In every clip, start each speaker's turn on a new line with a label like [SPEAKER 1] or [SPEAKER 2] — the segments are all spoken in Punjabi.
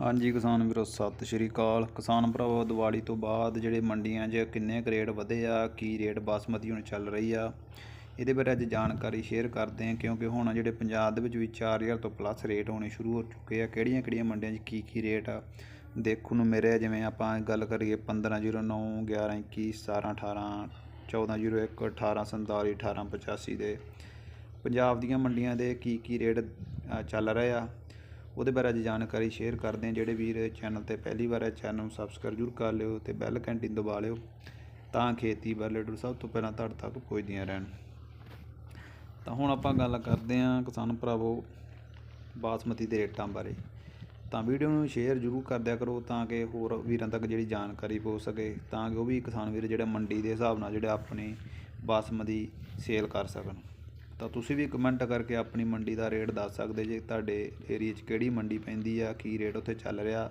[SPEAKER 1] ਹਾਂਜੀ, ਕਿਸਾਨ ਵੀਰੋ, ਸਤਿ ਸ਼੍ਰੀ ਅਕਾਲ। ਕਿਸਾਨ ਭਰਾਵੋ, ਦੀਵਾਲੀ ਤੋਂ ਬਾਅਦ ਜਿਹੜੇ ਮੰਡੀਆਂ 'ਚ ਕਿੰਨੇ ਕੁ ਰੇਟ ਵਧੇ ਆ, ਕੀ ਰੇਟ ਬਾਸਮਤੀ ਹੁਣ ਚੱਲ ਰਹੀ ਆ, ਇਹਦੇ ਬਾਰੇ ਅੱਜ ਜਾਣਕਾਰੀ ਸ਼ੇਅਰ ਕਰਦੇ ਹਾਂ, ਕਿਉਂਕਿ ਹੁਣ ਜਿਹੜੇ ਪੰਜਾਬ ਦੇ ਵਿੱਚ ਵੀ 4000 ਤੋਂ ਪਲੱਸ ਰੇਟ ਹੋਣੇ ਸ਼ੁਰੂ ਹੋ ਚੁੱਕੇ ਆ, ਕਿਹੜੀਆਂ ਕਿਹੜੀਆਂ ਮੰਡੀਆਂ 'ਚ ਕੀ ਕੀ ਰੇਟ ਆ, ਦੇਖਣ ਨੂੰ ਮੇਰੇ ਜਿਵੇਂ ਆਪਾਂ ਗੱਲ ਕਰੀਏ 1509 1121 1718 1401 1847 1885 ਦੇ, ਪੰਜਾਬ ਦੀਆਂ ਮੰਡੀਆਂ ਦੇ ਕੀ ਕੀ ਰੇਟ ਚੱਲ ਰਹੇ ਆ ਉਹਦੇ ਬਾਰੇ ਅੱਜ ਜਾਣਕਾਰੀ ਸ਼ੇਅਰ ਕਰਦੇ ਹਾਂ। ਜਿਹੜੇ ਵੀਰ ਚੈਨਲ ਤੇ ਪਹਿਲੀ ਵਾਰ ਹੈ ਚੈਨਲ ਨੂੰ ਸਬਸਕ੍ਰਾਈਬ ਜ਼ਰੂਰ ਕਰ ਲਿਓ ਤੇ ਬੈਲ ਘੰਟੀ ਦਬਾ ਲਿਓ ਤਾਂ ਖੇਤੀ ਰਿਲੇਟਡ ਸਭ ਤੋਂ ਪਹਿਲਾਂ ਤੁਹਾਡੇ ਤੱਕ ਪਹੁੰਚਦੀਆਂ ਰਹਿਣ। ਤਾਂ ਹੁਣ ਆਪਾਂ ਗੱਲ ਕਰਦੇ ਹਾਂ ਕਿਸਾਨ ਭਰਾਵੋ ਬਾਸਮਤੀ ਦੇ ਰੇਟਾਂ ਬਾਰੇ। ਤਾਂ ਵੀਡੀਓ ਨੂੰ ਸ਼ੇਅਰ ਜ਼ਰੂਰ ਕਰ ਦਿਆ ਕਰੋ ਤਾਂ ਕਿ ਹੋਰ ਵੀਰਾਂ ਤੱਕ ਜਿਹੜੀ ਜਾਣਕਾਰੀ ਪਹੁੰਚ ਸਕੇ ਤਾਂ ਕਿ ਉਹ ਵੀ ਕਿਸਾਨ ਵੀਰ ਜਿਹੜੇ ਮੰਡੀ ਦੇ ਹਿਸਾਬ ਨਾਲ ਜਿਹੜੇ ਆਪਣੀ ਬਾਸਮਤੀ ਸੇਲ ਕਰ ਸਕਣ। ਤਾਂ ਤੁਸੀਂ ਵੀ ਕਮੈਂਟ ਕਰਕੇ ਆਪਣੀ ਮੰਡੀ ਦਾ ਰੇਟ ਦੱਸ ਸਕਦੇ ਜੇ ਤੁਹਾਡੇ ਏਰੀਆ 'ਚ ਕਿਹੜੀ ਮੰਡੀ ਪੈਂਦੀ ਆ, ਕੀ ਰੇਟ ਉੱਥੇ ਚੱਲ ਰਿਹਾ,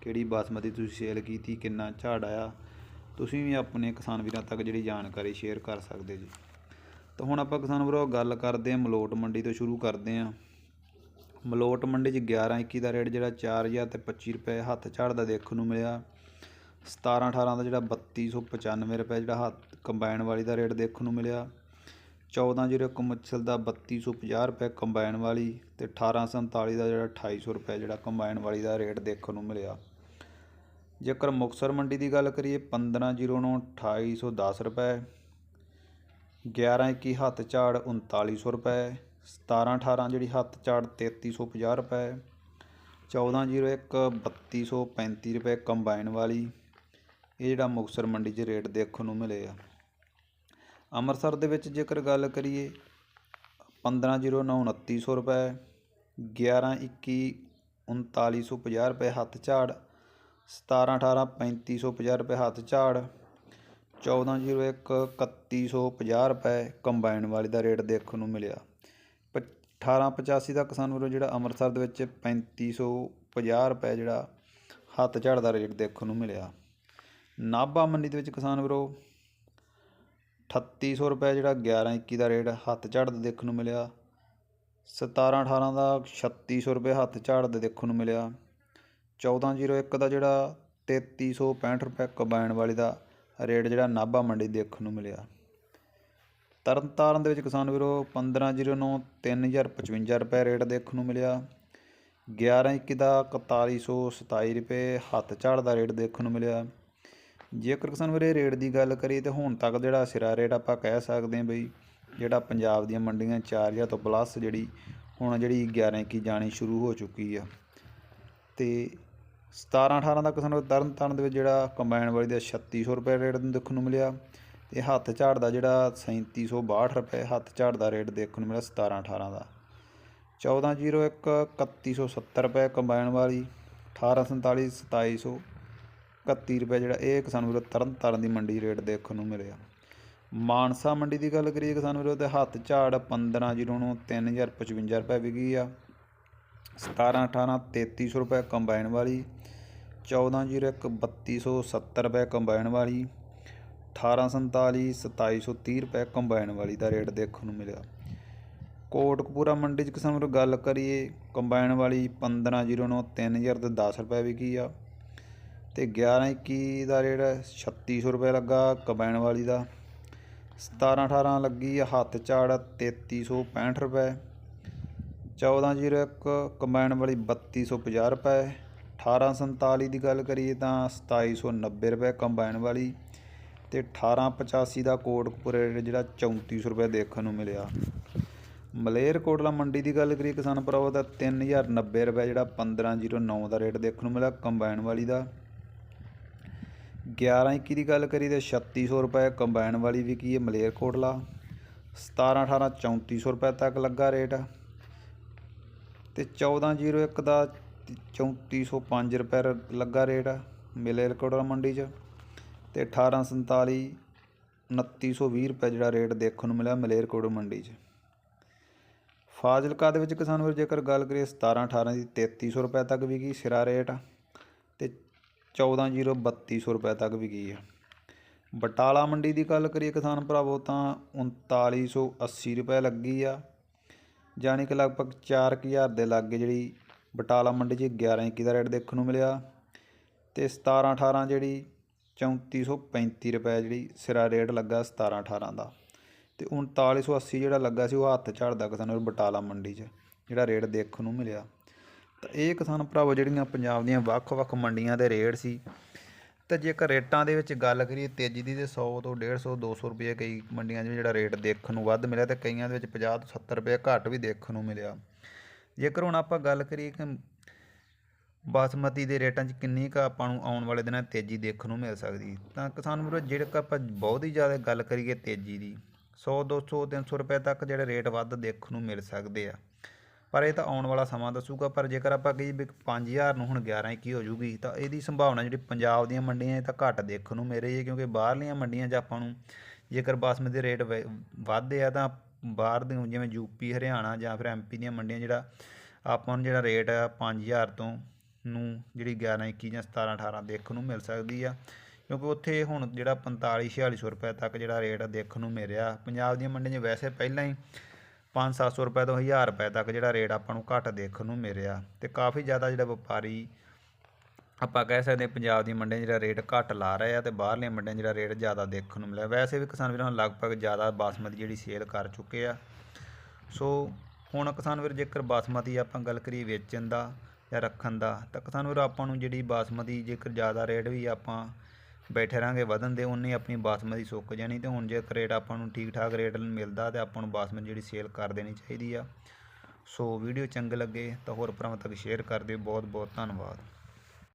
[SPEAKER 1] ਕਿਹੜੀ ਬਾਸਮਤੀ ਤੁਸੀਂ ਸੇਲ ਕੀਤੀ, ਕਿੰਨਾ ਝਾੜ ਆਇਆ। ਤੁਸੀਂ ਵੀ ਆਪਣੇ ਕਿਸਾਨ ਵੀਰਾਂ ਤੱਕ ਜਿਹੜੀ ਜਾਣਕਾਰੀ ਸ਼ੇਅਰ ਕਰ ਸਕਦੇ ਜੀ। ਤਾਂ ਹੁਣ ਆਪਾਂ ਕਿਸਾਨ ਵੀਰੋ ਗੱਲ ਕਰਦੇ ਹਾਂ ਮਲੋਟ ਮੰਡੀ ਤੋਂ ਸ਼ੁਰੂ ਕਰਦੇ ਹਾਂ। ਮਲੋਟ ਮੰਡੀ 'ਚ 11 21 ਦਾ ਰੇਟ ਜਿਹੜਾ 4000 ਤੇ 25 ਰੁਪਏ ਹੱਥ ਝਾੜਦਾ ਦੇਖਣ ਨੂੰ ਮਿਲਿਆ। 17 18 ਦਾ ਜਿਹੜਾ 3295 ਰੁਪਏ ਜਿਹੜਾ ਹੱਥ ਕੰਬਾਈਨ ਵਾਲੀ ਦਾ ਰੇਟ ਦੇਖਣ ਨੂੰ ਮਿਲਿਆ। 1401 ਮੁੱਛਲ ਦਾ 3250 ਰੁਪਏ ਕੰਬਾਈਨ ਵਾਲੀ ਤੇ 1847 ਦਾ ਜਿਹੜਾ 2800 ਰੁਪਏ ਜਿਹੜਾ ਕੰਬਾਈਨ ਵਾਲੀ ਦਾ ਰੇਟ ਦੇਖਣ ਨੂੰ ਮਿਲਿਆ। ਜੇਕਰ ਮੁਕਸਰ ਮੰਡੀ ਦੀ ਗੱਲ ਕਰੀਏ 1509 2810 ਰੁਪਏ 1121 ਹੱਥ ਝਾੜ 3900 ਰੁਪਏ 1718 ਜਿਹੜੀ ਹੱਥ ਝਾੜ 3350 ਰੁਪਏ 1401 3235 ਰੁਪਏ ਕੰਬਾਈਨ ਵਾਲੀ, ਇਹ ਜਿਹੜਾ ਮੁਕਸਰ ਮੰਡੀ 'ਚ ਰੇਟ ਦੇਖਣ ਨੂੰ ਮਿਲੇ ਆ। ਅੰਮ੍ਰਿਤਸਰ ਦੇ ਵਿੱਚ ਜੇਕਰ ਗੱਲ ਕਰੀਏ 1509 2900 ਰੁਪਏ 1121 3950 ਰੁਪਏ ਹੱਥ ਝਾੜ 1718 3550 ਰੁਪਏ ਹੱਥ ਝਾੜ 1401 3150 ਰੁਪਏ ਕੰਬਾਈਨ ਵਾਲੀ ਦਾ ਰੇਟ ਦੇਖਣ ਨੂੰ ਮਿਲਿਆ। 1885 ਦਾ ਕਿਸਾਨ ਵੀਰੋ ਜਿਹੜਾ ਅੰਮ੍ਰਿਤਸਰ ਦੇ ਵਿੱਚ 3550 ਰੁਪਏ ਜਿਹੜਾ ਹੱਥ ਝਾੜ ਦਾ ਰੇਟ ਦੇਖਣ ਨੂੰ ਮਿਲਿਆ। ਨਾਭਾ ਮੰਡੀ ਦੇ ਵਿੱਚ ਕਿਸਾਨ ਵੀਰੋ 3800 ਰੁਪਏ ਜਿਹੜਾ 1121 ਦਾ ਰੇਟ ਹੱਥ ਝਾੜ ਦਾ ਦੇਖਣ ਨੂੰ ਮਿਲਿਆ। 17 18 ਦਾ 3600 ਰੁਪਏ ਹੱਥ ਝਾੜ ਦਾ ਦੇਖਣ ਨੂੰ ਮਿਲਿਆ। 1401 ਦਾ ਜਿਹੜਾ 3365 ਰੁਪਏ ਕੰਬਾਈਨ ਵਾਲੀ ਦਾ ਰੇਟ ਜਿਹੜਾ ਨਾਭਾ ਮੰਡੀ ਦੇਖਣ ਨੂੰ ਮਿਲਿਆ। ਤਰਨਤਾਰਨ ਦੇ ਵਿੱਚ ਕਿਸਾਨ ਵੀਰੋ 1509 3055 ਰੁਪਏ ਰੇਟ ਦੇਖਣ ਨੂੰ ਮਿਲਿਆ। 1121 ਦਾ 4127 ਰੁਪਏ ਹੱਥ ਝਾੜ ਦਾ ਰੇਟ ਦੇਖਣ ਨੂੰ ਮਿਲਿਆ। ਜੇਕਰ ਕਿਸਾਨ ਵੀਰੇ ਰੇਟ ਦੀ ਗੱਲ ਕਰੀਏ ਤੇ ਹੁਣ ਤੱਕ ਜਿਹੜਾ ਸਿਰਾ ਰੇਟ ਆਪਾਂ ਕਹਿ ਸਕਦੇ ਹਾਂ ਬਈ, ਜਿਹੜਾ ਪੰਜਾਬ ਦੀਆਂ ਮੰਡੀਆਂ 4000 ਤੋਂ ਪਲੱਸ ਜਿਹੜੀ ਹੁਣ ਜਿਹੜੀ 11 ਕੀ ਜਾਣੀ ਸ਼ੁਰੂ ਹੋ ਚੁੱਕੀ ਆ। ਤੇ 17 18 ਦਾ ਕਿਸਾਨ ਵੀਰੋ ਤਰਨ ਤਾਰਨ ਦੇ ਵਿੱਚ ਜਿਹੜਾ ਕੰਬਾਈਨ ਵਾਲੀ ਦਾ 3600 ਰੁਪਏ ਰੇਟ ਦੇਖਣ ਨੂੰ ਮਿਲਿਆ ਤੇ ਹੱਥ ਝਾੜ ਦਾ ਜਿਹੜਾ 3762 ਰੁਪਏ ਹੱਥ ਝਾੜ ਦਾ ਰੇਟ ਦੇਖਣ ਨੂੰ ਮਿਲਿਆ 17 18 ਦਾ। 1401 3170 ਰੁਪਏ ਕੰਬਾਈਨ ਵਾਲੀ 1847 2700 31 ਰੁਪਏ ਜਿਹੜਾ, ਇਹ ਕਿਸਾਨ ਵੀਰੋ ਤਰਨ ਤਾਰਨ ਦੀ ਮੰਡੀ ਰੇਟ ਦੇਖਣ ਨੂੰ ਮਿਲਿਆ। ਮਾਨਸਾ ਮੰਡੀ ਦੀ ਗੱਲ ਕਰੀਏ ਕਿਸਾਨ ਵੀਰੋ, ਤੇ ਹੱਥ ਝਾੜ 15 ਨੂੰ 3055 ਰੁਪਏ ਵਿਕੀ ਆ। 17 18 3300 ਰੁਪਏ ਕੰਬਾਈਨ ਵਾਲੀ 1401 3270 ਰੁਪਏ ਕੰਬਾਈਨ ਵਾਲੀ 1847 2730 ਰੁਪਏ ਕੰਬਾਈਨ ਵਾਲੀ ਦਾ ਰੇਟ ਦੇਖਣ ਨੂੰ ਮਿਲਿਆ। ਕੋਟਕਪੂਰਾ ਮੰਡੀ 'ਚ ਕਿਸਾਨ ਵੀਰੋ ਗੱਲ ਕਰੀਏ, ਕੰਬਾਈਨ ਵਾਲੀ 1509 3000 ਤੇ 10 ਰੁਪਏ ਵਿਕੀ ਆ। ਤੇ 1121 ਦਾ ਰੇਟ 3600 ਰੁਪਏ ਲੱਗਾ ਕੰਬਾਈਨ ਵਾਲੀ ਦਾ। 17 18 ਲੱਗੀ ਹੱਥ ਝਾੜ 3365 ਰੁਪਏ। 1401 ਕੰਬਾਈਨ ਵਾਲੀ 3250 ਰੁਪਏ। 1847 ਦੀ ਗੱਲ ਕਰੀਏ ਤਾਂ 2790 ਰੁਪਏ ਕੰਬਾਈਨ ਵਾਲੀ ਤੇ 1885 ਦਾ ਕੋਟਕਪੂਰੇ ਰੇਟ ਜਿਹੜਾ 3400 ਰੁਪਏ ਦੇਖਣ ਨੂੰ ਮਿਲਿਆ। ਮਲੇਰਕੋਟਲਾ ਮੰਡੀ ਦੀ ਗੱਲ ਕਰੀਏ ਕਿਸਾਨ ਭਰਾਵੋ ਦਾ 3090 ਰੁਪਏ ਜਿਹੜਾ 1509 ਦਾ ਰੇਟ ਦੇਖਣ ਨੂੰ ਮਿਲਿਆ ਕੰਬਾਈਨ ਵਾਲੀ ਦਾ। 11 21 ਦੀ ਗੱਲ ਕਰੀ ਤੇ 3600 ਰੁਪਏ ਕੰਬਾਈਨ ਵਾਲੀ ਵਿਕੀ ਹੈ ਮਲੇਰਕੋਟਲਾ 17 18 3400 ਰੁਪਏ ਤੱਕ ਲੱਗਾ ਰੇਟ। ਤੇ 1401 ਦਾ 3405 ਰੁਪਏ ਰ- ਲੱਗਾ ਰੇਟ ਮਲੇਰਕੋਟਲਾ ਮੰਡੀ 'ਚ। ਤੇ 1847 2920 ਰੁਪਏ ਜਿਹੜਾ ਰੇਟ ਦੇਖਣ ਨੂੰ ਮਿਲਿਆ ਮਲੇਰਕੋਟਲਾ ਮੰਡੀ 'ਚ। ਫਾਜ਼ਿਲਕਾ ਦੇ ਵਿੱਚ ਕਿਸਾਨ ਵੀਰ ਜੇਕਰ ਗੱਲ ਕਰੀਏ 17 18 ਦੀ 3300 ਰੁਪਏ ਤੱਕ ਵਿਕੀ ਸਿਰਾ ਰੇਟ। ਤੇ 14 3200 ਰੁਪਏ ਤੱਕ ਵਿਕੀ ਹੈ ਬਟਾਲਾ ਮੰਡੀ ਦੀ ਗੱਲ ਕਰੀਏ ਕਿਸਾਨ ਭਰਾਵੋ, ਤਾਂ 3980 ਰੁਪਏ ਲੱਗੀ ਆ। ਜਾਣੀ ਕਿ ਲਗਭਗ 4000 ਦੇ ਲਾਗੇ ਜਿਹੜੀ ਬਟਾਲਾ ਮੰਡੀ 'ਚ 11 21 ਦਾ ਰੇਟ ਦੇਖਣ ਨੂੰ ਮਿਲਿਆ ਤੇ 17 18 ਜਿਹੜੀ 3435 ਰੁਪਏ ਜਿਹੜੀ ਸਿਰਾ ਰੇਟ ਲੱਗਾ 17 18 ਦਾ। ਤੇ 3980 ਜਿਹੜਾ ਲੱਗਾ ਸੀ ਉਹ ਹੱਥ ਝੜਦਾ ਕਿਸਾਨਾਂ ਨੂੰ ਬਟਾਲਾ ਮੰਡੀ 'ਚ, ਜਿਹੜਾ ਰੇਟ ਦੇਖਣ ਨੂੰ ਮਿਲਿਆ। ਤਾਂ ਇਹ ਕਿਸਾਨ ਭਰਾਵੋ ਜਿਹੜੀਆਂ ਪੰਜਾਬ ਦੀਆਂ ਵੱਖ-ਵੱਖ ਮੰਡੀਆਂ ਦੇ ਰੇਟ ਸੀ, ਤੇ ਜੇਕਰ ਰੇਟਾਂ ਦੇ ਵਿੱਚ ਗੱਲ ਕਰੀਏ ਤੇਜ਼ੀ ਦੀ ਤੇ 100 ਤੋਂ 150 200 ਰੁਪਏ ਕਈ ਮੰਡੀਆਂ 'ਚ ਜਿਹੜਾ ਰੇਟ ਦੇਖਣ ਨੂੰ ਵੱਧ ਮਿਲਿਆ ਤੇ ਕਈਆਂ ਦੇ ਵਿੱਚ 50 ਤੋਂ 70 ਰੁਪਏ ਘੱਟ ਵੀ ਦੇਖਣ ਨੂੰ ਮਿਲਿਆ। ਜੇਕਰ ਹੁਣ ਆਪਾਂ ਗੱਲ ਕਰੀਏ ਕਿ ਬਾਸਮਤੀ ਦੇ ਰੇਟਾਂ 'ਚ ਕਿੰਨੀ ਕੁ ਆਪਾਂ ਨੂੰ ਆਉਣ ਵਾਲੇ ਦਿਨਾਂ ਤੇਜ਼ੀ ਦੇਖਣ ਨੂੰ ਮਿਲ ਸਕਦੀ, ਤਾਂ ਕਿਸਾਨ ਵੀਰੋ ਜਿਹੜੇ ਆਪਾਂ ਬਹੁਤ ਹੀ ਜ਼ਿਆਦਾ ਗੱਲ ਕਰੀਏ ਤੇਜ਼ੀ ਦੀ 100 200 300 ਰੁਪਏ ਤੱਕ ਜਿਹੜੇ ਰੇਟ ਵੱਧ ਦੇਖਣ ਨੂੰ ਮਿਲ ਸਕਦੇ ਆ। ਪਰ ਇਹ ਤਾਂ ਆਉਣ ਵਾਲਾ ਸਮਾਂ ਦੱਸੂਗਾ, ਪਰ ਜੇਕਰ ਆਪਾਂ ਕਹੀਏ ਵੀ 5000 ਨੂੰ ਹੁਣ 11 21 ਹੋ ਜੂਗੀ, ਤਾਂ ਇਹਦੀ ਸੰਭਾਵਨਾ ਜਿਹੜੀ ਪੰਜਾਬ ਦੀਆਂ ਮੰਡੀਆਂ 'ਚ ਤਾਂ ਘੱਟ ਦੇਖਣ ਨੂੰ ਮਿਲ ਰਹੀ ਹੈ, ਕਿਉਂਕਿ ਬਾਹਰਲੀਆਂ ਮੰਡੀਆਂ 'ਚ ਆਪਾਂ ਨੂੰ ਜੇਕਰ ਬਾਸਮਤੀ ਦੇ ਰੇਟ ਵ- ਵੱਧਦੇ ਆ, ਤਾਂ ਬਾਹਰ ਦੇ ਜਿਵੇਂ ਯੂਪੀ ਹਰਿਆਣਾ ਜਾਂ ਫਿਰ ਐਮਪੀ ਦੀਆਂ ਮੰਡੀਆਂ ਜਿਹੜਾ ਆਪਾਂ ਨੂੰ ਜਿਹੜਾ ਰੇਟ ਆ 5000 ਤੋਂ ਨੂੰ ਜਿਹੜੀ 11 21 ਜਾਂ 17 18 ਦੇਖਣ ਨੂੰ ਮਿਲ ਸਕਦੀ ਆ, ਕਿਉਂਕਿ ਉੱਥੇ ਹੁਣ ਜਿਹੜਾ 45 4600 ਰੁਪਏ ਤੱਕ ਜਿਹੜਾ ਰੇਟ ਦੇਖਣ ਨੂੰ ਮਿਲ ਰਿਹਾ। ਪੰਜਾਬ ਦੀਆਂ ਮੰਡੀਆਂ 'ਚ ਵੈਸੇ ਪਹਿਲਾਂ ਹੀ 5-700 ਰੁਪਏ ਤੋਂ 1000 ਰੁਪਏ ਤੱਕ ਜਿਹੜਾ ਰੇਟ ਆਪਾਂ ਨੂੰ ਘੱਟ ਦੇਖਣ ਨੂੰ ਮਿਲਿਆ ਰਿਹਾ ਤੇ ਕਾਫੀ ਜ਼ਿਆਦਾ ਜਿਹੜਾ ਵਪਾਰੀ ਆਪਾਂ ਕਹਿ ਸਕਦੇ ਹਾਂ ਪੰਜਾਬ ਦੀ ਮੰਡੀਆਂ ਜਿਹੜਾ ਰੇਟ ਘੱਟ ਲਾ ਰਹੇ ਆ ਤੇ ਬਾਹਰਲੀਆਂ ਮੰਡੀਆਂ 'ਚ ਜਿਹੜਾ ਰੇਟ ਜ਼ਿਆਦਾ ਦੇਖਣ ਨੂੰ ਮਿਲਿਆ। ਵੈਸੇ ਵੀ ਕਿਸਾਨ ਵੀਰਾਂ ਲਗਭਗ ਜ਼ਿਆਦਾ ਬਾਸਮਤੀ ਜਿਹੜੀ ਸੇਲ ਕਰ ਚੁੱਕੇ ਆ। ਸੋ ਹੁਣ ਕਿਸਾਨ ਵੀਰ ਜੇਕਰ ਬਾਸਮਤੀ ਆਪਾਂ ਗੱਲ ਕਰੀਏ ਵੇਚਣ ਦਾ ਜਾਂ ਰੱਖਣ ਦਾ ਤਾਂ ਕਿਸਾਨ ਵੀਰ ਆਪਾਂ ਨੂੰ ਜਿਹੜੀ ਬਾਸਮਤੀ ਜੇਕਰ ਜ਼ਿਆਦਾ ਰੇਟ ਵੀ ਆਪਾਂ ਬੈਠੇ ਰਾਂਗੇ ਵਧਣ ਦੇ ਉਨੀ ਆਪਣੀ ਬਾਸਮਤੀ ਸੁੱਕ ਜਾਣੀ ਤੇ ਹੁਣ ਜੇਕਰ ਰੇਟ ਆਪਾਂ ਨੂੰ ਠੀਕ ਠਾਕ ਰੇਟ ਮਿਲਦਾ ਤੇ ਆਪਾਂ ਨੂੰ ਬਾਸਮਤੀ ਜਿਹੜੀ ਸੇਲ ਕਰ ਦੇਣੀ ਚਾਹੀਦੀ ਆ। ਸੋ ਵੀਡੀਓ ਚੰਗੇ ਲੱਗੇ ਤਾਂ ਹੋਰ ਭਰਾਵਾਂ ਤੱਕ ਸ਼ੇਅਰ ਕਰ ਦਿਓ। ਬਹੁਤ ਬਹੁਤ ਧੰਨਵਾਦ।